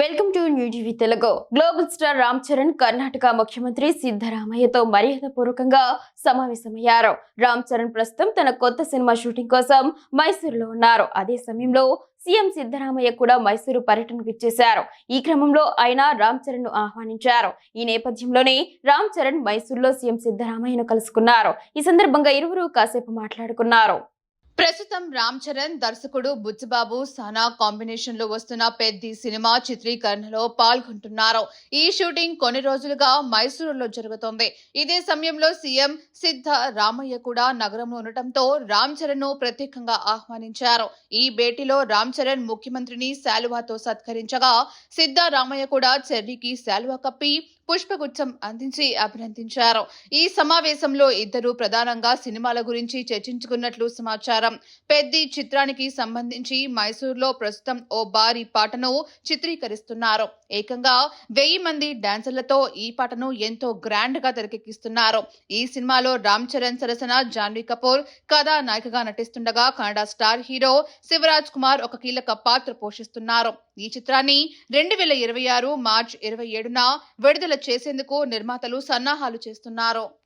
Welcome to new TV Telugu. Global star Ram Charan Karnataka ముఖ్యమంత్రి సిద్ధరామయ్యతో మర్యాదపూర్వకంగా సమావేశమయ్యారు. రామ్ చరణ్ ప్రస్తుతం తన కొత్త సినిమా షూటింగ్ కోసం మైసూరులో ఉన్నారు. అదే సమయంలో సీఎం సిద్ధరామయ్య కూడా మైసూరు పర్యటనకు ఇచ్చేశారు. ఈ క్రమంలో ఆయన రామ్ చరణ్ను ఆహ్వానించారు. ఈ నేపథ్యంలోనే రామ్ చరణ్ మైసూరులో సీఎం సిద్ధరామయ్యను కలుసుకున్నారు. ఈ సందర్భంగా ఇరువురు కాసేపు మాట్లాడుకున్నారు. ప్రస్తుతం రామ్ చరణ్ దర్శకుడు బుచ్చిబాబు సనా కాంబినేషన్లో వస్తున్న పెద్ది సినిమా చిత్రీకరణలో పాల్గొంటున్నారు. ఈ షూటింగ్ కొన్ని రోజులుగా మైసూరులో జరుగుతోంది. ఇదే సమయంలో సీఎం సిద్ధ రామయ్య కూడా నగరంలో ఉండటంతో రామ్ చరణ్ను ప్రత్యేకంగా ఆహ్వానించారు. ఈ భేటీలో రామ్ చరణ్ ముఖ్యమంత్రిని శాలువాతో సత్కరించగా సిద్ధ రామయ్య కూడా చెర్రీకి శాలువా కప్పి పుష్పగుచ్చం అందించి అభినందించారు. ఈ సమావేశంలో ఇద్దరు ప్రధానంగా సినిమాల గురించి చర్చించుకున్నట్లు సమాచారం. పెద్ది చిత్రానికి సంబంధించి మైసూర్లో ప్రస్తుతం ఓ భారీ పాటను చిత్రీకరిస్తున్నారు. ఏకంగా వెయ్యి మంది డాన్సర్లతో ఈ పాటను ఎంతో గ్రాండ్గా తెరకెక్కిస్తున్నారు. ఈ సినిమాలో రామ్ చరణ్ సరసన జాన్వీ కపూర్ కథానాయికగా నటిస్తుండగా కన్నడ స్టార్ హీరో శివరాజ్ కుమార్ ఒక కీలక పాత్ర పోషిస్తున్నారు. ఈ చిత్రాన్ని రెండు వేల ఇరవై ఆరు మార్చ్ ఇరవై ఏడున విడుదల చేసేందుకు నిర్మాతలు సన్నాహాలు చేస్తున్నారు.